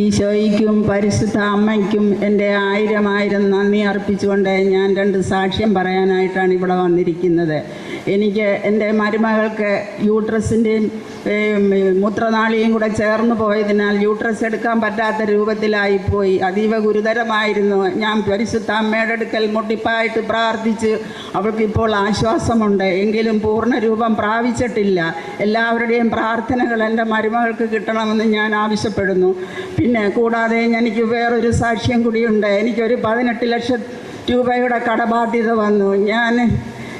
ഈശോയ്ക്കും പരിശുദ്ധ അമ്മയ്ക്കും എന്റെ ആയിരം ആയിരം നന്ദി അർപ്പിച്ചുകൊണ്ട് ഞാൻ രണ്ട് സാക്ഷ്യം പറയാനായിട്ടാണ് ഇവിടെ വന്നിരിക്കുന്നത്. എനിക്ക് എന്റെ മരുമകൾക്ക് യൂട്രസിന്റെയും മൂത്രനാളിയും കൂടെ ചേർന്ന് പോയതിനാൽ യൂട്രസ് എടുക്കാൻ പറ്റാത്ത രൂപത്തിലായിപ്പോയി അതീവ ഗുരുതരമായിരുന്നു. ഞാൻ പരിശുദ്ധ അമ്മയുടെ അടുക്കൽ മുട്ടിപ്പായിട്ട് പ്രാർത്ഥിച്ച് അവൾക്കിപ്പോൾ ആശ്വാസമുണ്ട്. എങ്കിലും പൂർണ രൂപം പ്രാപിച്ചിട്ടില്ല. എല്ലാവരുടെയും പ്രാർത്ഥനകൾ എന്റെ മരുമകൾക്ക് കിട്ടണമെന്ന് ഞാൻ ആവശ്യപ്പെടുന്നു. പിന്നെ കൂടാതെ എനിക്ക് വേറൊരു സാക്ഷ്യം കൂടിയുണ്ട്. എനിക്കൊരു പതിനെട്ട് ലക്ഷം രൂപയുടെ കടബാധ്യത വന്നു. ഞാൻ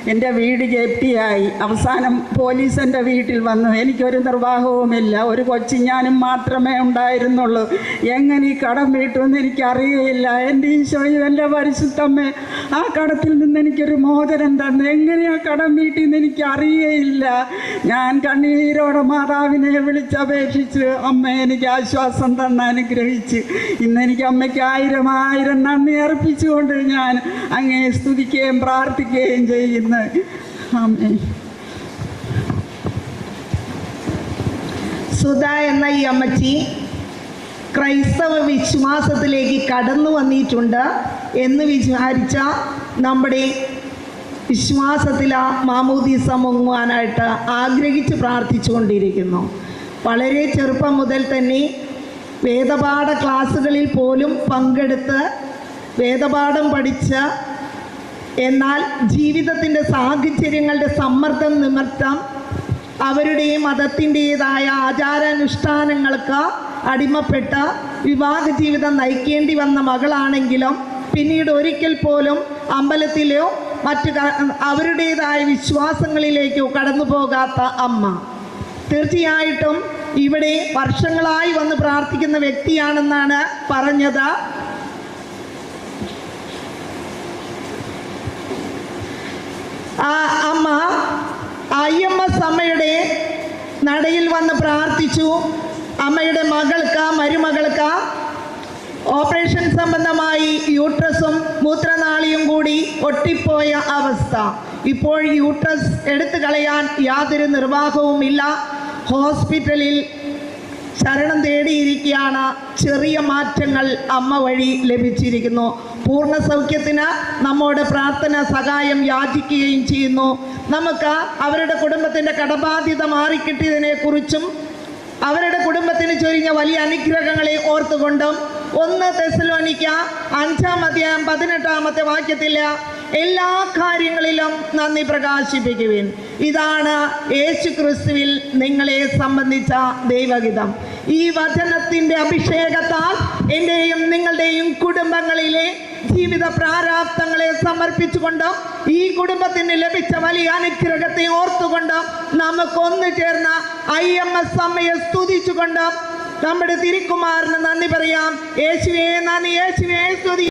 എന്റെ വീട് ജപ്തിയായി. അവസാനം പോലീസ് എന്റെ വീട്ടിൽ വന്നു. എനിക്കൊരു നിർവാഹവുമില്ല. ഒരു കൊച്ചി ഞാനും മാത്രമേ ഉണ്ടായിരുന്നുള്ളൂ. എങ്ങനെ ഈ കടം വീട്ടുമെന്ന് എനിക്കറിയില്ല. എന്റെ ഈശോയും എന്റെ പരിശുദ്ധമ്മേ ആ കടത്തിൽ നിന്ന് എനിക്കൊരു മോചനം തന്നു. എങ്ങനെ ആ കടം വീട്ടിൽ നിന്ന് അറിയയില്ല ഞാൻ കണ്ണീരോടെ മാതാവിനെ വിളിച്ചപേക്ഷിച്ച് അമ്മ എനിക്ക് ആശ്വാസം തന്ന അനുഗ്രഹിച്ച്. ഇന്ന് എനിക്ക് അമ്മയ്ക്ക് ആയിരം ആയിരം നന്ദി അർപ്പിച്ചുകൊണ്ട് ഞാൻ അങ്ങേ സ്തുതിക്കുകയും പ്രാർത്ഥിക്കുകയും ചെയ്യുന്നു. അമ്മേ സുധ എന്ന ഈ അമ്മച്ചി ക്രൈസ്തവ വിശ്വാസത്തിലേക്ക് കടന്നു വന്നിട്ടുണ്ട് എന്ന് വിചാരിച്ച നമ്മുടെ വിശ്വാസത്തിൽ ആ മാമൂദീസ മുങ്ങുവാനായിട്ട് ആഗ്രഹിച്ച് പ്രാർത്ഥിച്ചുകൊണ്ടിരിക്കുന്നു. വളരെ ചെറുപ്പം മുതൽ തന്നെ വേദപാഠ ക്ലാസ്സുകളിൽ പോലും പങ്കെടുത്ത് വേദപാഠം പഠിച്ച എന്നാൽ ജീവിതത്തിന്റെ സാഹചര്യങ്ങളുടെ സമ്മർദ്ദം നിമിത്തം അവരുടെയും മതത്തിന്റെതായ ആചാരാനുഷ്ഠാനങ്ങൾക്ക് അടിമപ്പെട്ട വിവാഹ ജീവിതം നയിക്കേണ്ടി വന്ന മകളാണെങ്കിലും പിന്നീട് ഒരിക്കൽ പോലും അമ്പലത്തിലോ മറ്റു അവരുടേതായ വിശ്വാസങ്ങളിലേക്കോ കടന്നു പോകാത്ത അമ്മ. തീർച്ചയായിട്ടും ഇവിടെ വർഷങ്ങളായി വന്ന് പ്രാർത്ഥിക്കുന്ന വ്യക്തിയാണെന്നാണ് പറഞ്ഞത്. ആ അമ്മ ഐ എം എസ് അമ്മയുടെ നടയിൽ വന്ന് പ്രാർത്ഥിച്ചു. അമ്മയുടെ മകൾക്ക് മരുമകൾക്ക്. ഓപ്പറേഷൻ സംബന്ധമായി യൂട്രസും മൂത്രനാളിയും കൂടി ഒട്ടിപ്പോയ അവസ്ഥ. ഇപ്പോൾ യൂട്രസ് എടുത്തു കളയാൻ യാതൊരു നിർവാഹവുമില്ല. ഹോസ്പിറ്റലിൽ ശരണം തേടിയിരിക്കുകയാണ്. ചെറിയ മാറ്റങ്ങൾ അമ്മ വഴി ലഭിച്ചിരിക്കുന്നു. പൂർണ സൗഖ്യത്തിന് നമ്മോട് പ്രാർത്ഥന സഹായം യാചിക്കുകയും ചെയ്യുന്നു. നമുക്ക് അവരുടെ കുടുംബത്തിന്റെ കടബാധ്യത മാറിക്കിട്ടിയതിനെക്കുറിച്ചും അവരുടെ കുടുംബത്തിന് ചൊരിഞ്ഞ വലിയ അനുഗ്രഹങ്ങളെ ഓർത്തുകൊണ്ടും ഒന്ന് തെസലോനിക്ക അഞ്ചാം അധ്യായം പതിനെട്ടാമത്തെ വാക്യത്തിൽ എല്ലാ കാര്യങ്ങളിലും നന്ദി പ്രകാശിപ്പിക്കുവിൻ. ഇതാണ് യേശു ക്രിസ്തുവിൽ നിങ്ങളെ സംബന്ധിച്ച ദൈവഗിതം ഈ വചനത്തിന്റെ അഭിഷേകത്താൽ എന്റെയും നിങ്ങളുടെയും കുടുംബങ്ങളിലെ ജീവിത പ്രാരാബ്ദങ്ങളെ സമർപ്പിച്ചുകൊണ്ട് ഈ കുടുംബത്തിന് ലഭിച്ച വലിയ അനുഗ്രഹത്തെ ഓർത്തുകൊണ്ട് നമുക്ക് ഒന്നു ചേർന്ന ഐ എം എസ് അമ്മയെ സ്തുതിച്ചുകൊണ്ട് നമ്മുടെ തിരുക്കുമാറിന് നന്ദി പറയാം. യേശുവേ നന്ദി. യേശുവേ സ്തുതി.